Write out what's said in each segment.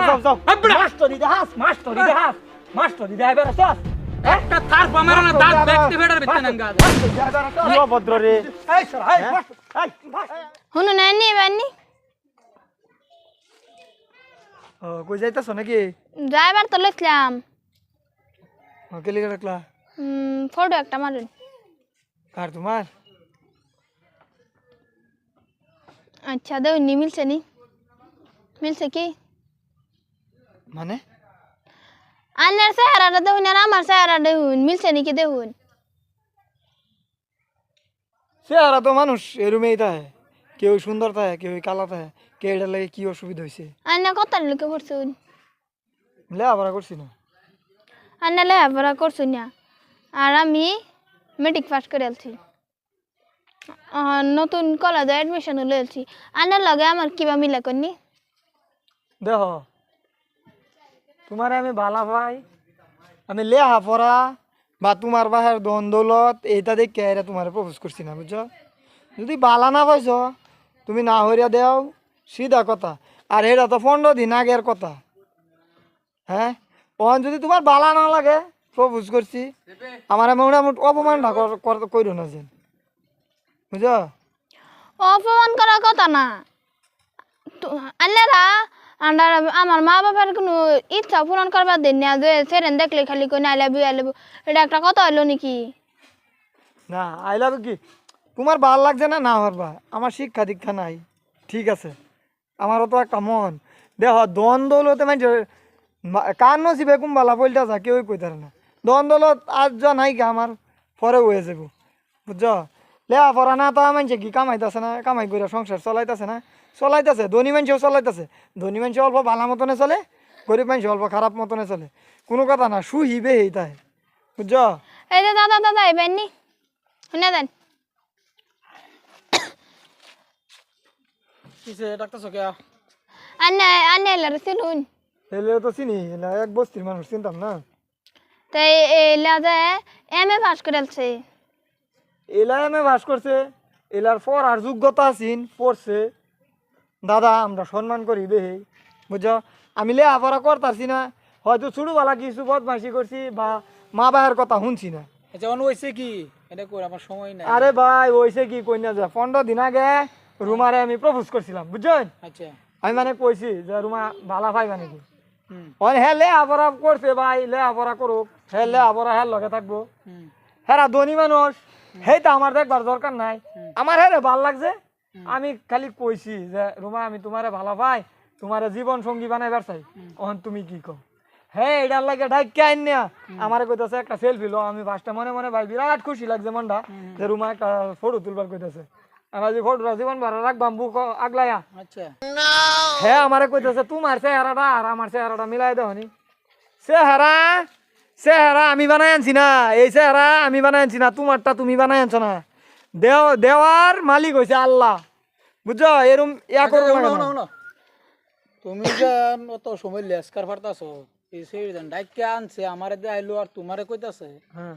যাও যাও। আব্বা! দেখাস মাস্টারি দেখাস মাস্টারি দেখাই বেড়াছস একটা তার পামের না দাঁত ব্যক্তি ফেডার ভিতরে নাঙ্গা কি অভদ্র রে। এই সর এই বস, এই। বস। নানি এবারনি ও কই যাইতাছ নাকি? ড্রাইভার তো কে লিখে ফটো একটা মারুন। কার তোমার? আচ্ছা দেখুন নি মিলছে নি? মিলছে কি? মানে? আন্নার চেহারাটা দেখুন আর আমার চেহারা দেখুন মিলছে নাকি দেখুন? চেহারা তো মানুষ এরুমেই থাকে। কেউ সুন্দর থাকে কেউ কালা থাকে। কে এটা লাগে কি অসুবিধা হয়েছে আন্না কত লোকে পড়ছুন লেখাপড়া করছি না। আন্না লেখাপড়া করছুন না। আর আমি মেট্রিক পাস করে আলছি। আহ, নতুন কলেজে অ্যাডমিশন লইছি আন্নার লগে আমার কিবা মিলা করনি দেখ তোমার আমি ভালা ভাই। আমি লেহা পড়া বা তোমার বাহের দন দৌলত এইটা দেখে এরা তোমার প্রপোজ করছি না, বুঝছ? যদি বালা না পাইছ, তুমি না হইয়া দেও, সিধা কথা। আর এটা তো পনেরো দিন আগের কথা। হ্যাঁ? ওখান যদি তোমার বালা না লাগে প্রপোজ করছি। আমার মোটামুটি অপমানটা কইরো না যে বুঝছ? অপমান করার কথা না। আন্ডার আমার মা বাবার কোনো ইচ্ছা পূরণ করবার দিন না যে সেরেন দেখলে খালি কই না আইলাবি আইলাবি এটা একটা কথা হইল নাকি না আই লাভ কি তোমার ভালো লাগছে না? না পারবা আমার শিক্ষা দীক্ষা নাই। ঠিক আছে। আমারও তো একটা মন। দেখ দন দৌলতে মানে কার নসিবে কুম্বালা বলতে যা, কেউই কইতারে না। দন দৌলত আজ যা নাই আমার, পরে হয়ে যাব বুঝছ? লেয়া পড়া না তো মানছে কি কামাইতেছে না? কামাই করে সংসার চলাইতেছে না? চলাইতেছে ধনী মানুষও চলাইতেছে। ধনী মানুষ অল্প ভালো মতনে চলে গরিব মানুষ অল্প খারাপ মতনে চলে। কোনো কথা না সুহিবে এই তাই। বুঝছ? এই যে দাদা দাদা এবার নি শুনে দেন। কিসে ডাক্তার সকে আন্না আন্না এলারে চিনুন। এলে তো চিনি এলা এক বস্তির মানুষ চিনতাম না। তাই এলা যে এম এ পাস করে আলছে। এলা এমে বাস করছে এলার পর আর যোগ্যতা আছিন পড়ছে। দাদা আমরা সম্মান করি বেহে বুঝছ? আমি লে আপারা করতারছি না হয়তো ছোটবেলা কিছু বদমাইশি করছি বা মা বাবার কথা শুনছি না। আচ্ছা অন কি? এটা আমার সময় নাই। আরে ভাই ওইসে কি কই না যা পনেরো দিন আগে রুমারে আমি প্রপোজ করছিলাম বুঝছেন? আচ্ছা। আমি মানে কইছি যে রুমা ভালা নাকি? হুম। অন হ্যাঁ লে আপারা করছে ভাই লে আপারা করুক হ্যাঁ লে আপারা হ্যাঁ লগে থাকব। হেরা ধনী মানুষ হেই তো আমার দেখবার দরকার নাই। আমার হ্যাঁ ভালো লাগছে। আমি খালি কইছি যে রুমা আমি তোমারে ভালো পাই তোমারে জীবন সঙ্গী বানাইবার চাই। অহন তুমি কি কও? হ্যাঁ এটার লাগে ঢাইকে আইন না আমারে কইতাছে একটা সেলফি লো আমি ফার্স্টে মনে মনে ভাই বিরাট খুশি লাগছে মনটা যে রুমা একটা ফটো তুলবার কইতাছে। আমার যে ফটোটা জীবন ভরা রাখবাম বুক আগলায়া। আচ্ছা। হ্যাঁ আমারে কইতাছে তোমার চেহারাটা আর আমার চেহারাটা মিলাই দাও নি। চেহারা চেহারা আমি বানাই আনছি না। এই চেহারা আমি বানাই আনছি না তোমারটা তুমি বানাই আনছো না। দেও দেওয়ার মালিক হইছে আল্লাহ। বুঝছ? এরম ইয়া না শোনো। তুমি যে অত সময় লেসকার ফারতাছো এই সেই ডাইকে আনছে আমারে দে আইলো আর তোমারে কইতাছে। হ্যাঁ।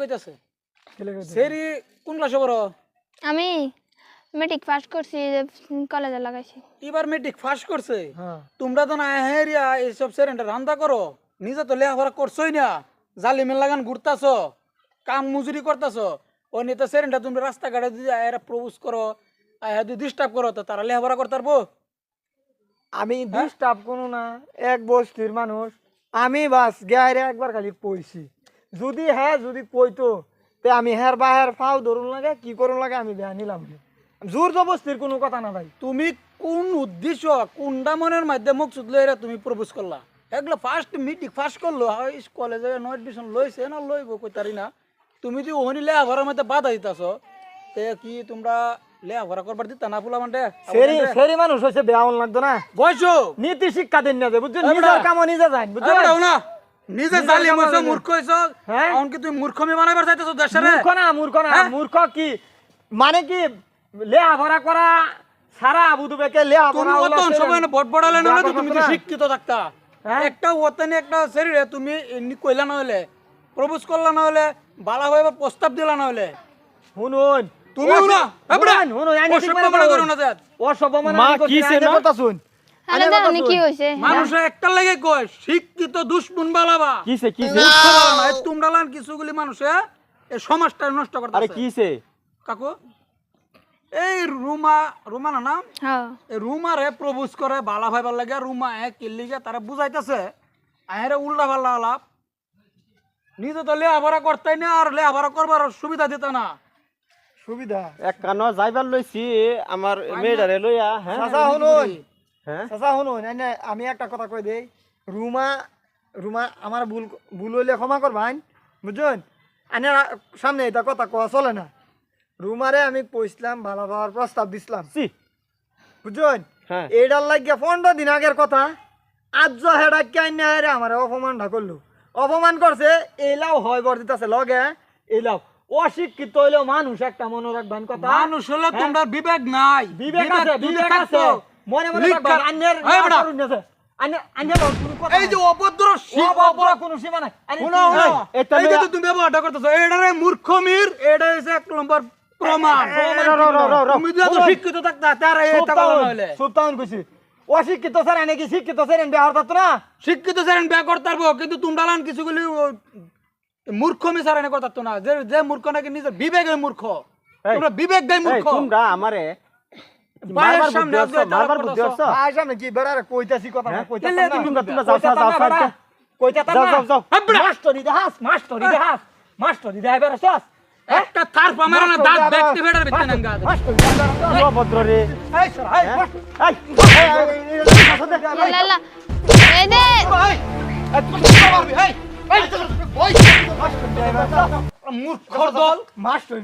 কইতাছে? সেরি কোন ক্লাসে পড়ো? আমি মেট্রিক পাস করছি কলেজে লাগাইছি। এবার মেট্রিক ফার্স্ট করছে? হ্যাঁ। তোমরা তো না হেরিয়া এইসব সেরেন্টার রান্না করো। নিজে তো লেখাপড়া করছোই না। জালি মেল লাগান ঘুরতাছ কাম মজুরি করতাছ। ও নিয়ে তো সেরেন্টার তোমরা রাস্তাঘাটে যদি এরা প্রপোজ করো আয়া যদি ডিস্টার্ব করো তো তারা লেখাপড়া করতে পারব? আমি ডিস্টার্ব কোনো না এক বস্তির মানুষ। আমি বাস গায়ে একবার খালি কইছি। যদি হ্যাঁ যদি কইতো তে আমি হ্যার বাহের ফাও ধরুন লাগে কি করুন লাগে আমি বেয়া নিলাম। জোর জবস্তির কোনো কথা না ভাই। তুমি কোন উদ্দেশ্য কোনটা মনের মাধ্যমে মুখ এরা তুমি প্রপোজ করলা? এগুলো ফার্স্ট মিটিং ফার্স্ট করল কলেজে নো এডমিশন লইছে না লইব কইতারি না। তুমি যদি ওহনি লেখাপড়ার মধ্যে বাধা দিতাছ তে কি তোমরা লেখাপড়া করবার দিতা না ফুলা মানে সেরি সেরি মানুষ হয়েছে বেয়া লাগতো না? বয়সো নীতি শিক্ষা দেন না এই নিজের। কামও নিজে বুঝছেন এবারে না নিজে নিজের জালি কামাল হইছো। মূর্খ হইছো। হ্যাঁ? এমনকি তুমি মূর্খমি বানাইবার চাইতেছো দেশের? মূর্খ না মূর্খ না হ্যাঁ? মূর্খ কি? মানে কি লেহাপড়া করা সারা আবু দুবেকে তুমি লেহাপড়া অত সময় বট বড়ালে না তুমি তো শিক্ষিত থাকতা? একটা ওতনে একটা শরীরে তুমি এমনি কইলা না হলে প্রপোজ করলা না হলে বালা হয়ে প্রস্তাব দিলা না হলে শুনুন তুমি শুনো, এ শুনুন, অসভ্য। করো না। অসভ্য মানে মা, কি না, কথা শুন। তাহলে দেখুন কি হয়েছে মানুষে একটা লেগে কয় শিক্ষিত দুশ্মন বালাবা কিসে কিসে তোমরা লান কিছুগুলি মানুষে এই সমাজটা নষ্ট আরে করতে কাকু? এই রুমা রুমা না নাম? হ্যাঁ। এই রুমারে প্রবোজ করে বালা ভাইবার লাগে রুমা এক কিল্লিগে তারা বুঝাইতেছে আহেরে উল্টা পাল্লা আলাপ। নিজে তো লেহাভরা করতেই না আর লেহাভরা করবার সুবিধা দিত না। সুবিধা? এক কানো যাইবার লইছি আমার মেয়েটারে লইয়া হ্যাঁ চাচা হ্যাঁ চাচা আমি একটা কথা কই দেই। রুমা রুমা আমার ভুল ভুল হইলে ক্ষমা করবান বুঝছেন আনে সামনে এটা কথা কওয়া চলে না। রুমারে আমি কইছিলাম ভালো ভাবার প্রস্তাব দিছিলাম। বুঝছেন? হ্যাঁ। এইটার লাগিয়া পনেরো দিন আগের কথা আজ হেডা কেন আমার অপমানটা করল। অপমান করছে এইলাও হয় বর্দিতাছে লগে এইলাও অশিক্ষিত হইলেও মানুষ একটা মনে রাখবেন কথা। মানুষ হলে তোমরা বিবেক নাই। বিবেক আছে বিবেক আছে। মনে মনে রাখবেন আন্যের এই বেটা। আন্যের আন্যের কোনো কথা এই যে নাই। অভদ্র সীমা অপরাধ কোনো সীমা নাই। আরে শুনো কি- শুনো, এই, এটা এই যে লইয়া- তুমি ব্যবহারটা করতেছো এটারে মূর্খমির এটা হচ্ছে এক নম্বর প্রমাণ। শিক্ষিত থাকতা তারা সুপ্তাউন, কইছি অশিক্ষিত স্যার এনে শিক্ষিত স্যার এনে বিহার না? শিক্ষিত স্যারেন বিয়া করতে কিন্তু তোমরা লান কিছুগুলি মূর্খমি স্যারেন করতে পারতো না? যে যে মূর্খ নাকি নিজের বিবেকের মূর্খ। তোমরা বিবেক দেয় মূর্খ তোমরা আমারে। মাস্টারি দেহাস মাস্টারি দেহাস মাস্টারি বেড়াছাস একটা থার পামের না দাঁত ব্যক্তি ফেডার ভিতরে নাঙ্গা রে এই এই হ্যাঁ? এই, লা, লা। এই দে দল মাস্টার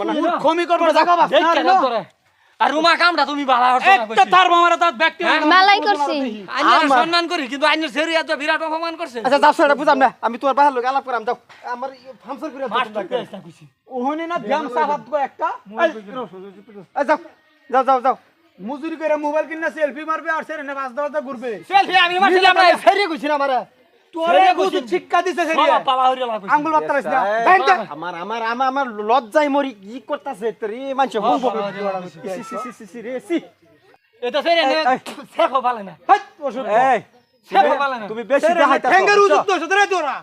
মানে মূর্খমি করবে জায়গা বাস কেন তোরে? আর রুমা কামটা তুমি বালা হচ্ছ না একটা থার পামের দাঁত ব্যক্তি বালাই করছি। আইনের সম্মান করি কিন্তু আইনের সেরি এত বিরাট অপমান করছে। আচ্ছা যাও সেটা বুঝাম না। আমি তোমার বাহার লোক আলাপ করাম যাও। আমার ফাংশন করে দাও তোমরা কেন? ওহনি না ধ্যান সাহাত গো একটা। এই, এই, যাও যাও যাও যাও। মজুরি করে মোবাইল কিনা সেলফি মারবে আর সেরে না বাস দাওয়াতে ঘুরবে। সেলফি আমি মারছিলাম না ফেরি কইছি না আমারে। তোরে বুঝি শিক্ষা দিছে সেরি বাবা পালা হইরা লাগছে আঙ্গুল বাত্তা না। এই, ব্যাংক দে। আমার আমার আমার আমার লজ্জায় মরি কি করতাছে তোর এই মানুষ বলব সি সি সি সি সি রে সি এটা সেরি নে। শেখো পালে না। হাট, ওষুধ। এই শেখো পালে না। তুমি বেশি সেরে না, ঠ্যাঙ্গের উজুত তো সতরে তোরা।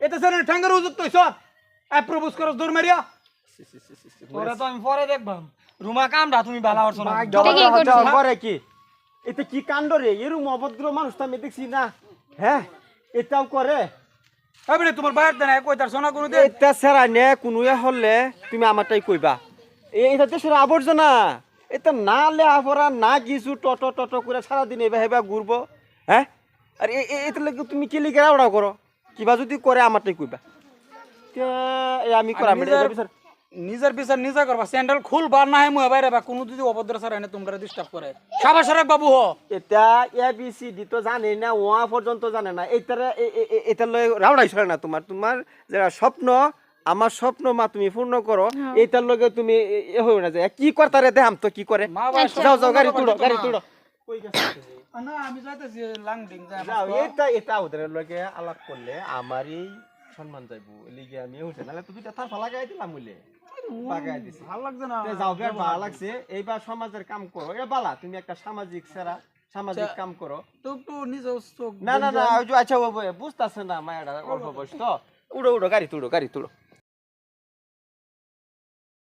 এটা সেরে ঠ্যাঙ্গের উজুত তো সত আই করস দূর মারিয়া। তোরা তো আমি পরে দেখবাম। রুমা কামটা তুমি বালা হচ্ছ না। পরে কি এটা কি? কাণ্ড রে? এরম অভদ্র মানুষ তো আমি দেখছি না। হ্যাঁ? এটাও করে। এবারে তোমার বাইরে দেন কই তার সোনা কোনো দে। এটা ছাড়া নে কোনো হলে তুমি আমারটাই কইবা। এ- এটা দেশের আবর্জনা। এটা না লেহাপড়া না কিছু টট টট করে সারাদিন এবার হেবা ঘুরবো। হ্যাঁ? আর এটা লাগে তুমি কি লিখে রাওড়া করো? কিবা যদি করে আমারটাই কইবা। তে, আমি এবার বিচার- নিজের বিচার নিজে করবা। স্যান্ডেল খুল বার না হয় মুহে বাইরে বা কোনো যদি অভদ্র স্যার এনে তোমরা ডিস্টার্ব করে। সাবাস রাখ বাবু হ। এটা এ বি সি ডি তো জানে না ওয়া পর্যন্ত জানে না। এটারে এটা লয় রাউড়াই সরে না তোমার। তোমার যারা স্বপ্ন আমার স্বপ্ন মা তুমি পূর্ণ করো এটার লগে তুমি এ- হইও না যে কি করতারে দেখাম তো কি করে? মা বাবা যাও যাও গাড়ি তুলো গাড়ি তুলো। না আমি যাইতেছি লাংডিং যাও এটা এটা ওদের লগে আলাপ করলে আমার এই সম্মান যাইবো। লিগে আমি উঠে নালে তুমি তার ফালা গাই দিলাম বলে বাগাই দিছি। ভালো লাগছে না। যাও বের ভালো লাগছে? এইবার সমাজের কাম করো। এ বালা তুমি একটা সামাজিক সেরা সামাজিক কাম করো। তো একটু নিজে না না না আচ্ছা না মায়েরা অল্প বয়স তো। উড়ো উড়ো গাড়ি তুড়ো গাড়ি তুড়ো।